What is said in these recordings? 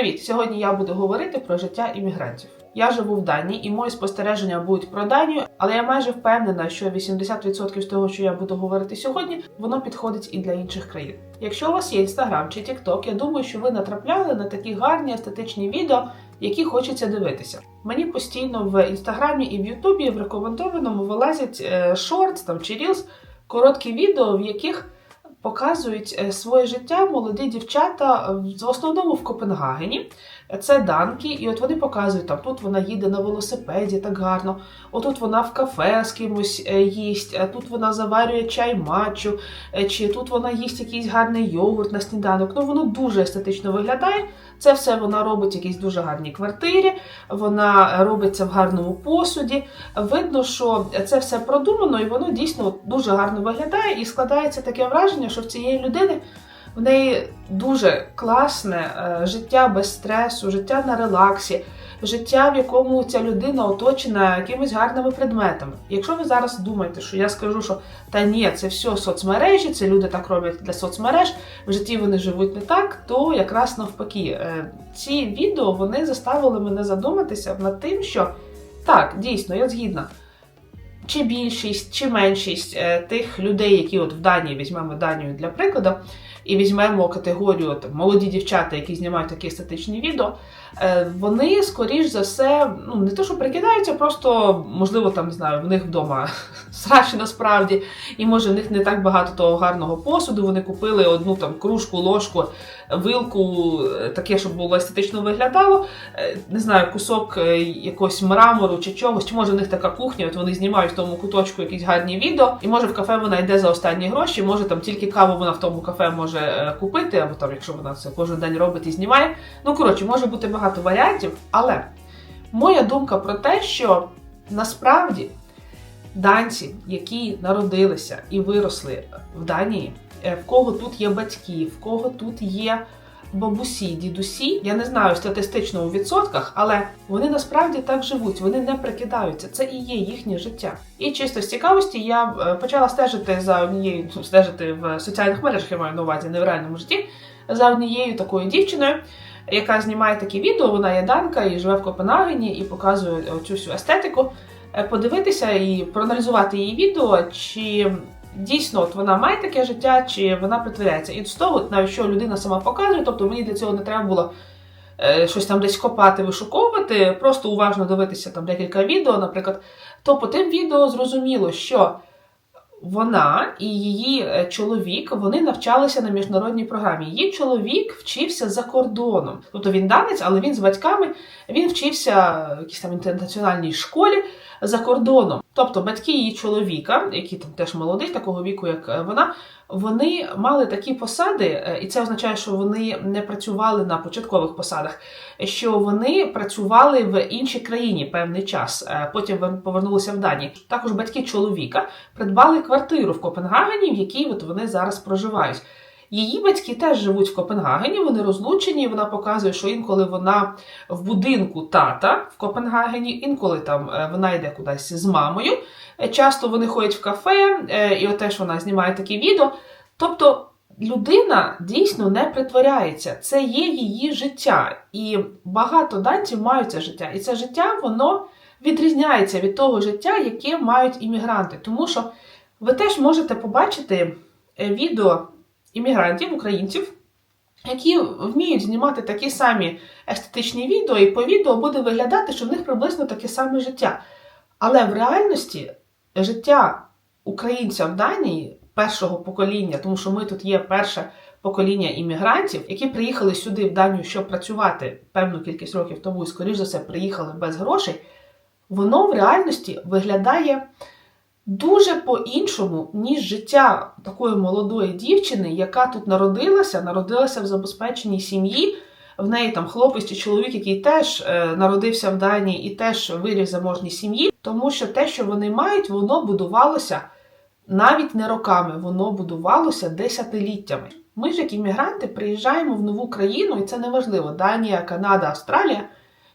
Привіт! Сьогодні я буду говорити про життя іммігрантів. Я живу в Данії, і мої спостереження будуть про Данію, але я майже впевнена, що 80% з того, що я буду говорити сьогодні, воно підходить і для інших країн. Якщо у вас є інстаграм чи тікток, я думаю, що ви натрапляли на такі гарні естетичні відео, які хочеться дивитися. Мені постійно в інстаграмі і в Ютубі в рекомендованому вилазять е, шортс там чи рілс, короткі відео, в яких показують е, своє життя молоді дівчата в основному в Копенгагені. Це данки, і от вони показують там. Тут вона їде на велосипеді так гарно. Отут вона в кафе з кимось е, їсть, тут вона заварює чай матчу, е, чи тут вона їсть якийсь гарний йогурт на сніданок. Ну воно дуже естетично виглядає. Це все вона робить в якійсь дуже гарній квартирі, вона робиться в гарному посуді. Видно, що це все продумано, і воно дійсно дуже гарно виглядає, і складається таке враження, що в цієї людини. В неї дуже класне е, життя без стресу, життя на релаксі, життя, в якому ця людина оточена якимись гарними предметами. Якщо ви зараз думаєте, що я скажу, що та ні, це все соцмережі, це люди так роблять для соцмереж, в житті вони живуть не так, то якраз навпаки, Е, ці відео вони заставили мене задуматися над тим, що так, дійсно, я згідна. Чи більшість, чи меншість е, тих людей, які от в Данії візьмемо Данію для прикладу, і візьмемо категорію там, молоді дівчата, які знімають такі естетичні відео, вони, скоріш за все, ну не то, що прикидаються, просто можливо, там не знаю, в них вдома срачі насправді, і може в них не так багато того гарного посуду. Вони купили одну там кружку, ложку, вилку, е, таке, щоб було естетично виглядало. Е, Не знаю, кусок е, якогось мрамору чи чогось, чи може в них така кухня, от вони знімають в тому куточку якісь гарні відео, і може в кафе вона йде за останні гроші, може там тільки каву вона в тому кафе може е, купити, або там, якщо вона це кожен день робить і знімає. Ну коротше, може бути багато варіантів, але моя думка про те, що насправді данці, які народилися і виросли в Данії, е, в кого тут є батьки, в кого тут є бабусі, дідусі, я не знаю статистично у відсотках, але вони насправді так живуть, вони не прикидаються. Це і є їхнє життя. І чисто з цікавості я е, почала стежити за однією, ну, стежити в соціальних мережах, я маю на увазі, не в реальному житті, за однією такою дівчиною. Яка знімає такі відео, вона є данка і живе в Копенгагені і показує цю всю естетику. Е, Подивитися і проаналізувати її відео, чи дійсно от вона має таке життя, чи вона притворяється. І з того, навіть що людина сама показує, тобто мені для цього не треба було е, щось там десь копати, вишуковувати, просто уважно дивитися там декілька відео, наприклад, то по тим відео зрозуміло, що вона і її е, чоловік вони навчалися на міжнародній програмі. Її чоловік вчився за кордоном. Тобто він данець, але він з батьками він вчився в якійсь там інтернаціональній школі за кордоном. Тобто батьки її чоловіка, які там теж молодий, такого віку, як е, вона, вони мали такі посади, е, і це означає, що вони не працювали на початкових посадах, що вони працювали в іншій країні певний час. е, Потім вер- повернулися в Данію. Також батьки чоловіка придбали квартиру в Копенгагені, в якій от вони зараз проживають. Її батьки теж живуть в Копенгагені, вони розлучені. Вона показує, що інколи вона в будинку тата в Копенгагені, інколи там е, вона йде кудись з мамою. Е, Часто вони ходять в кафе, е, і от теж вона знімає такі відео. Тобто людина дійсно не притворяється, це є її життя. І багато данців мають це життя. І це життя воно відрізняється від того життя, яке мають іммігранти. Тому що ви теж можете побачити відео іммігрантів, українців, які вміють знімати такі самі естетичні відео, і по відео буде виглядати, що в них приблизно таке саме життя. Але в реальності життя українця в Данії першого покоління, тому що ми тут є перше покоління іммігрантів, які приїхали сюди в Данію, щоб працювати певну кількість років тому, і, скоріш за все, приїхали без грошей, воно в реальності виглядає дуже по-іншому, ніж життя такої молодої дівчини, яка тут народилася, народилася в забезпеченій сім'ї. В неї там хлопець чи чоловік, який теж е, народився в Данії і теж виріс заможній сім'ї, тому що те, що вони мають, воно будувалося навіть не роками, воно будувалося десятиліттями. Ми ж, як іммігранти, приїжджаємо в нову країну, і це неважливо: Данія, Канада, Австралія.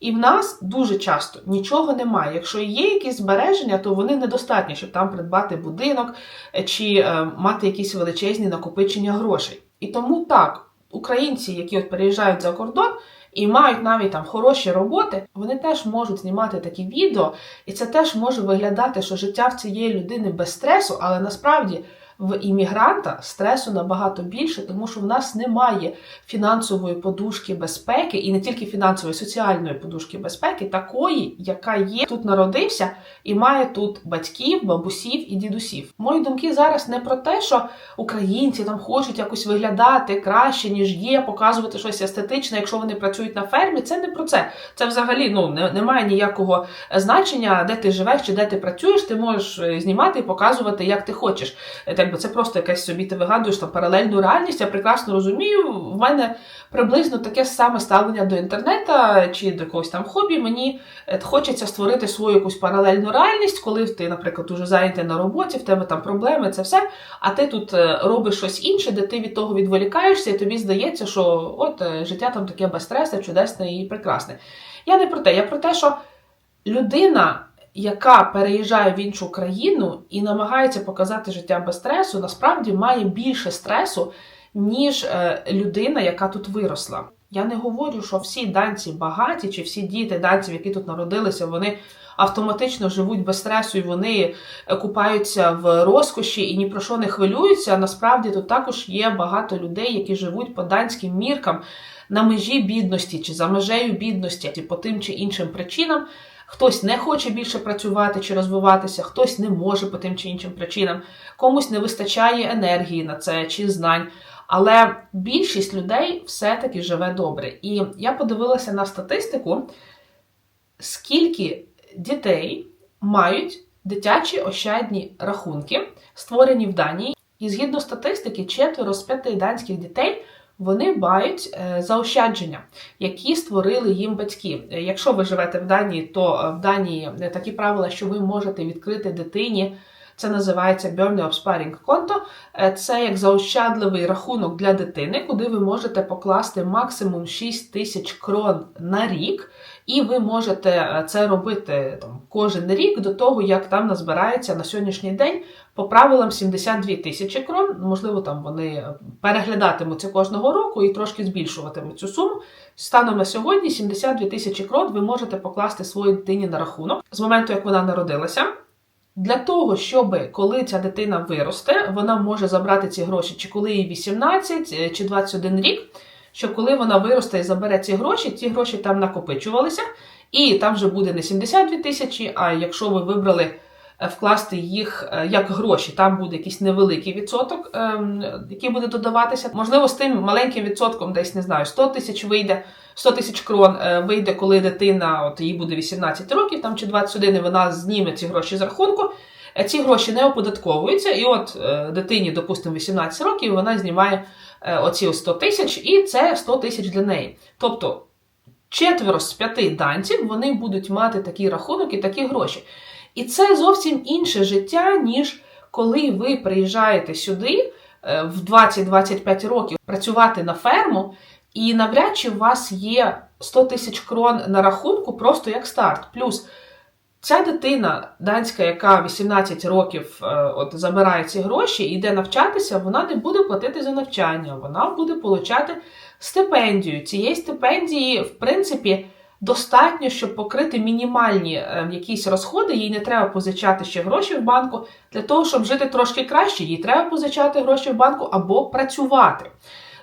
І в нас дуже часто нічого немає. Якщо є якісь збереження, то вони недостатні, щоб там придбати будинок е, чи е, мати якісь величезні накопичення грошей. І тому так, українці, які от переїжджають за кордон, і мають навіть там хороші роботи, вони теж можуть знімати такі відео, і це теж може виглядати, що життя в цієї людини без стресу, але насправді в іммігранта стресу набагато більше, тому що в нас немає фінансової подушки безпеки, і не тільки фінансової, соціальної подушки безпеки, такої, яка є тут народився і має тут батьків, бабусів і дідусів. Мої думки зараз не про те, що українці там хочуть якось виглядати краще, ніж є, показувати щось естетичне, якщо вони працюють на фермі. Це не про це. Це взагалі ну немає ніякого значення, де ти живеш чи де ти працюєш. Ти можеш е, знімати і показувати, як ти хочеш. Е, Так би це просто якась собі ти вигадуєш там паралельну реальність. Я прекрасно розумію. В мене приблизно таке саме ставлення до інтернету чи до якогось там хобі. Мені е, хочеться створити свою якусь паралельну реальність, коли ти, наприклад, дуже зайнятий на роботі, в тебе там проблеми, це все. А ти тут е, робиш щось інше, де ти від того відволікаєшся, і тобі здається, що от е, життя там таке безстресне, чудесне і прекрасне. Я не про те, я про те, що людина, яка переїжджає в іншу країну і намагається показати життя без стресу, насправді має більше стресу, ніж е, людина, яка тут виросла. Я не говорю, що всі данці багаті, чи всі діти данців, які тут народилися, вони автоматично живуть без стресу і вони е, купаються в розкоші і ні про що не хвилюються. Насправді тут також є багато людей, які живуть по данським міркам на межі бідності чи за межею бідності, по тим чи іншим причинам. Хтось не хоче більше працювати чи розвиватися, хтось не може по тим чи іншим причинам, комусь не вистачає енергії на це чи знань. Але більшість людей все-таки живе добре. І я подивилася на статистику, скільки дітей мають дитячі ощадні рахунки, створені в Данії. І згідно статистики, четверо з п'яти данських дітей вони мають е, заощадження, які створили їм батьки. Е, Якщо ви живете в Данії, то е, в Данії такі правила, що ви можете відкрити дитині. Це називається Børneopsparing конто. Е, Це як заощадливий рахунок для дитини, куди ви можете покласти максимум 6 тисяч крон на рік, і ви можете е, це робити там кожен рік до того, як там назбирається на сьогоднішній день по правилам 72 тисячі крон. Можливо, там вони переглядатимуться кожного року і трошки збільшуватимуть цю суму. Станом на сьогодні 72 тисячі крон ви можете покласти своїй дитині на рахунок з моменту, як вона народилася. Для того, щоб коли ця дитина виросте, вона може забрати ці гроші, чи коли їй 18 е, чи 21 рік, що коли вона виросте і забере ці гроші, ті гроші там накопичувалися, і там вже буде не 72 тисячі, а якщо ви вибрали вкласти їх е, як гроші, там буде якийсь невеликий відсоток, ем, який буде додаватися. Можливо, з тим маленьким відсотком, десь не знаю, 100 тисяч вийде. 100 тисяч крон е, вийде, коли дитина, от їй буде 18 років там чи 21, і вона зніме ці гроші з рахунку. Е, Ці гроші не оподатковуються, і от е, дитині, допустимо, 18 років, вона знімає е, оці 100 тисяч, і це 100 тисяч для неї. Тобто четверо з п'яти данців вони будуть мати такий рахунок і такі гроші. І це зовсім інше життя, ніж коли ви приїжджаєте сюди е, в 20-25 років працювати на ферму. І навряд чи у вас є 100 тисяч крон на рахунку просто як старт. Плюс ця дитина данська, яка 18 років е, от, забирає ці гроші і йде навчатися, вона не буде платити за навчання, вона буде получати стипендію. Цієї стипендії, в принципі, достатньо, щоб покрити мінімальні е, якісь розходи. Їй не треба позичати ще гроші в банку. Для того, щоб жити трошки краще, їй треба позичати гроші в банку або працювати.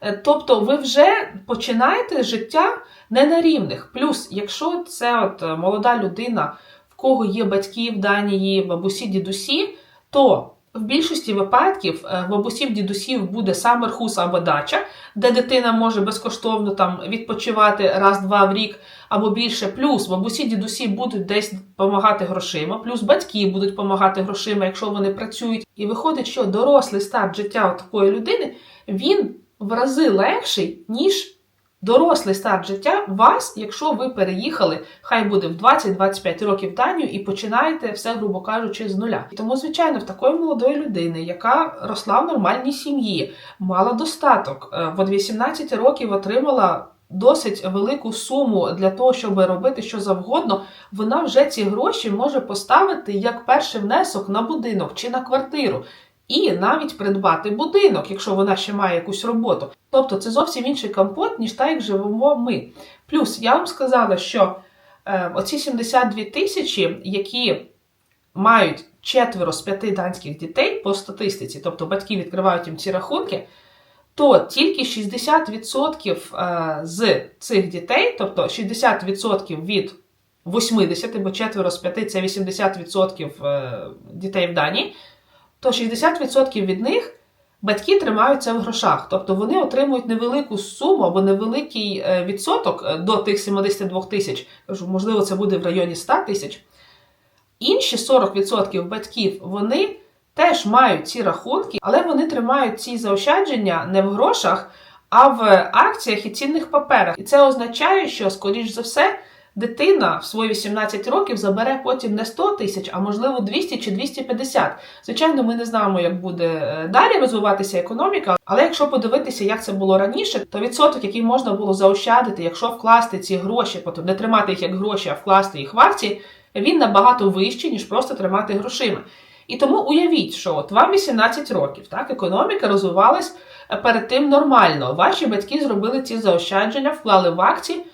Е, Тобто ви вже починаєте життя не на рівних. Плюс, якщо це от е, молода людина, в кого є батьки в Данії, бабусі, дідусі, то в більшості випадків е, бабусів, дідусів буде сам самерхус або дача, де дитина може безкоштовно там відпочивати раз-два в рік або більше. Плюс бабусі, дідусі будуть десь допомагати грошима, плюс батьки будуть допомагати грошима, якщо вони працюють. І виходить, що дорослий старт життя такої людини він в рази легший, ніж дорослий старт життя вас, якщо ви переїхали, хай буде в 20-25 років в Данію і починаєте все, грубо кажучи, з нуля. Тому, звичайно, в такої молодої людини, яка росла в нормальній сім'ї, мала достаток, е, в 18 років отримала. Досить велику суму для того, щоб робити що завгодно, вона вже ці гроші може поставити як перший внесок на будинок чи на квартиру. І навіть придбати будинок, якщо вона ще має якусь роботу. Тобто це зовсім інший компот, ніж так, як живемо ми. Плюс я вам сказала, що е, оці 72 тисячі, які мають четверо з п'яти данських дітей по статистиці, тобто батьки відкривають їм ці рахунки, то тільки 60% е, з цих дітей, тобто 60% від 80, бо четверо з п'яти це 80% е, дітей в Данії, то 60% від них батьки тримаються в грошах. Тобто вони отримують невелику суму або невеликий е, відсоток до тих 72 тисяч, можливо, це буде в районі 100 тисяч. Інші 40% батьків вони теж мають ці рахунки, але вони тримають ці заощадження не в грошах, а в акціях і цінних паперах. І це означає, що, скоріш за все, дитина в свої 18 років забере потім не 100 тисяч, а можливо 200 чи 250. Звичайно, ми не знаємо, як буде е, далі розвиватися економіка, але якщо подивитися, як це було раніше, то відсоток, який можна було заощадити, якщо вкласти ці гроші, тобто не тримати їх як гроші, а вкласти їх в акції, він набагато вищий, ніж просто тримати грошима. І тому уявіть, що от вам 18 років, так, економіка розвивалась е, перед тим нормально. Ваші батьки зробили ці заощадження, вклали в акції.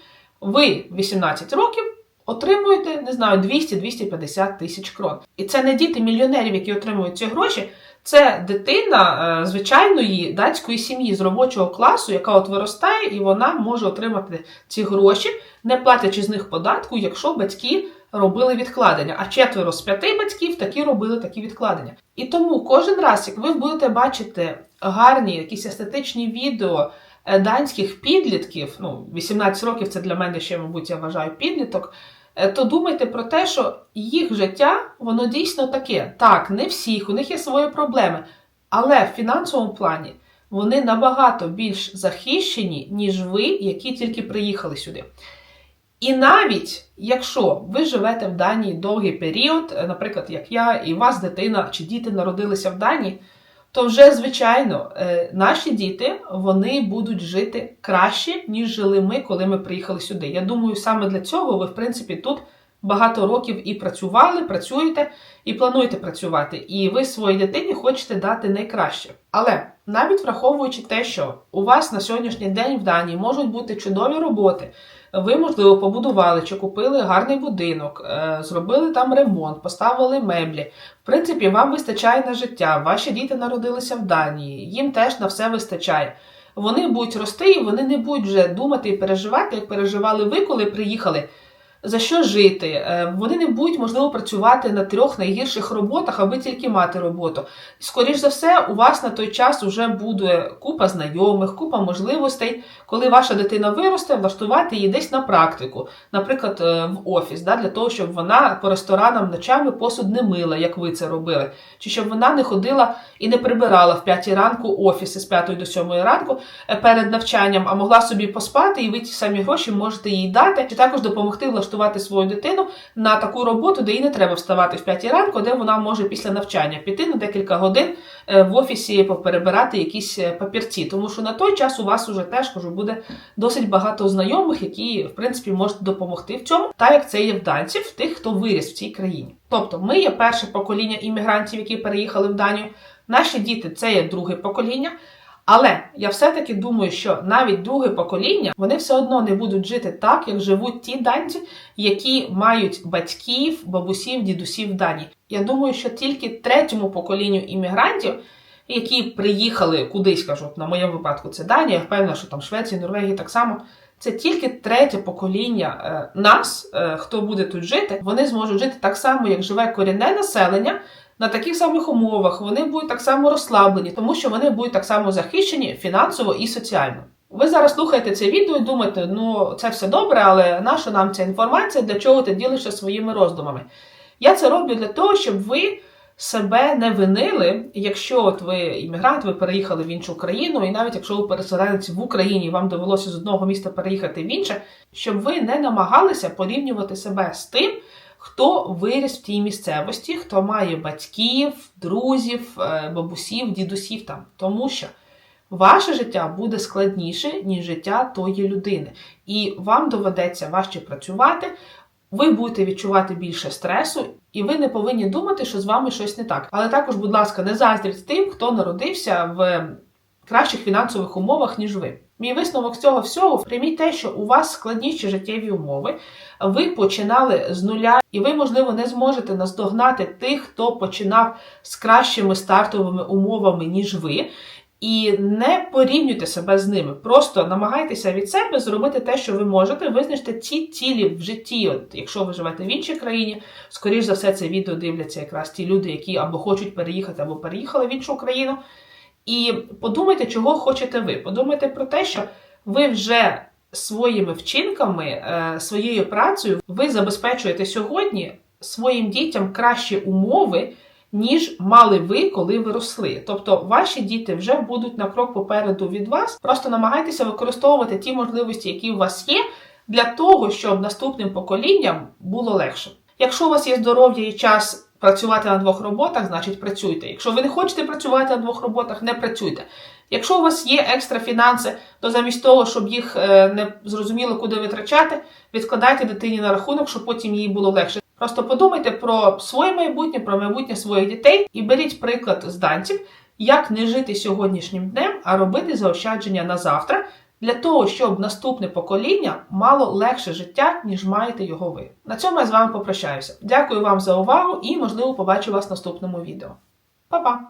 Ви 18 років отримуєте, не знаю, 200-250 тисяч крон. І це не діти мільйонерів, які отримують ці гроші. Це дитина е, звичайної датської сім'ї з робочого класу, яка от виростає, і вона може отримати ці гроші, не платячи з них податку, якщо батьки робили відкладення. А четверо з п'яти батьків такі робили такі відкладення. І тому кожен раз, як ви будете бачити гарні якісь естетичні відео данських підлітків, ну 18 років це для мене ще, мабуть, я вважаю підліток. Е, то думайте про те, що їх життя, воно дійсно таке. Так, не всіх, у них є свої проблеми, але в фінансовому плані вони набагато більш захищені, ніж ви, які тільки приїхали сюди. І навіть якщо ви живете в Данії довгий період, е, наприклад, як я, і у вас дитина чи діти народилися в Данії, то вже, звичайно, е, наші діти вони будуть жити краще, ніж жили ми, коли ми приїхали сюди. Я думаю, саме для цього ви, в принципі, тут багато років і працювали, працюєте і плануєте працювати. І ви своїй дитині хочете дати найкраще. Але навіть враховуючи те, що у вас на сьогоднішній день в Данії можуть бути чудові роботи. Ви, можливо, побудували чи купили гарний будинок, е, зробили там ремонт, поставили меблі. В принципі, вам вистачає на життя. Ваші діти народилися в Данії, їм теж на все вистачає. Вони будуть рости, і вони не будуть вже думати і переживати, як переживали ви, коли приїхали за що жити. Е, вони не будуть, можливо, працювати на трьох найгірших роботах, аби тільки мати роботу. Скоріш за все, у вас на той час вже буде купа знайомих, купа можливостей, коли ваша дитина виросте, влаштувати її десь на практику, наприклад, е, в офіс, для того, щоб вона по ресторанам ночами посуд не мила, як ви це робили, чи щоб вона не ходила і не прибирала в п'ятій ранку офіси з п'ятої до сьомої ранку е, перед навчанням, а могла собі поспати, і ви ті самі гроші можете їй дати, чи також допомогти влаштувати влаштувати свою дитину на таку роботу, де їй не треба вставати в 5 ранку, де вона може після навчання піти на декілька годин е, в офісі поперебирати якісь е, папірці. Тому що на той час у вас уже теж кажу, буде досить багато знайомих, які в принципі можуть допомогти в цьому, так як це є в данців, тих, хто виріс в цій країні. Тобто, ми є перше покоління іммігрантів, які переїхали в Данію. Наші діти це є друге покоління. Але я все-таки думаю, що навіть друге покоління вони все одно не будуть жити так, як живуть ті данці, які мають батьків, бабусів, дідусів Дані. Я думаю, що тільки третьому поколінню іммігрантів, які приїхали кудись, кажу, на моєму випадку це Данія, я впевнена, що там Швеція, Норвегія так само. Це тільки третє покоління е, нас, е, хто буде тут жити, вони зможуть жити так само, як живе корінне населення на таких самих умовах, вони будуть так само розслаблені, тому що вони будуть так само захищені фінансово і соціально. Ви зараз слухаєте це відео і думаєте, ну це все добре, але наша нам ця інформація, для чого ти ділишся своїми роздумами? Я це роблю для того, щоб ви себе не винили, якщо от ви іммігрант, ви переїхали в іншу країну, і навіть якщо ви переселенець в Україні, вам довелося з одного міста переїхати в інше, щоб ви не намагалися порівнювати себе з тим хто виріс в тій місцевості, хто має батьків, друзів, е, бабусів, дідусів там. Тому що ваше життя буде складніше, ніж життя тої людини. І вам доведеться важче працювати. ви будете відчувати більше стресу, і ви не повинні думати, що з вами щось не так. Але також, будь ласка, не заздріть тим, хто народився в кращих фінансових умовах, ніж ви. Мій висновок цього всього прийміть те, що у вас складніші життєві умови, ви починали з нуля, і ви, можливо, не зможете наздогнати тих, хто починав з кращими стартовими умовами, ніж ви. І не порівнюйте себе з ними. Просто намагайтеся від себе зробити те, що ви можете, визначте ті цілі в житті. От якщо ви живете в іншій країні, скоріш за все, це відео дивляться якраз ті люди, які або хочуть переїхати, або переїхали в іншу країну. І подумайте, чого хочете ви. Подумайте про те, що ви вже своїми вчинками, е, своєю працею, ви забезпечуєте сьогодні своїм дітям кращі умови, ніж мали ви, коли ви росли. Тобто ваші діти вже будуть на крок попереду від вас. Просто намагайтеся використовувати ті можливості, які у вас є, для того, щоб наступним поколінням було легше. Якщо у вас є здоров'я і час працювати на двох роботах, значить працюйте. Якщо ви не хочете працювати на двох роботах, не працюйте. Якщо у вас є екстра фінанси, то замість того, щоб їх е, не зрозуміло куди витрачати, відкладайте дитині на рахунок, щоб потім їй було легше. Просто подумайте про своє майбутнє, про майбутнє своїх дітей і беріть приклад з данців, як не жити сьогоднішнім днем, а робити заощадження на завтра для того, щоб наступне покоління мало легше життя, ніж маєте його ви. На цьому я з вами попрощаюся. Дякую вам за увагу і, можливо, побачу вас в наступному відео. Па-па!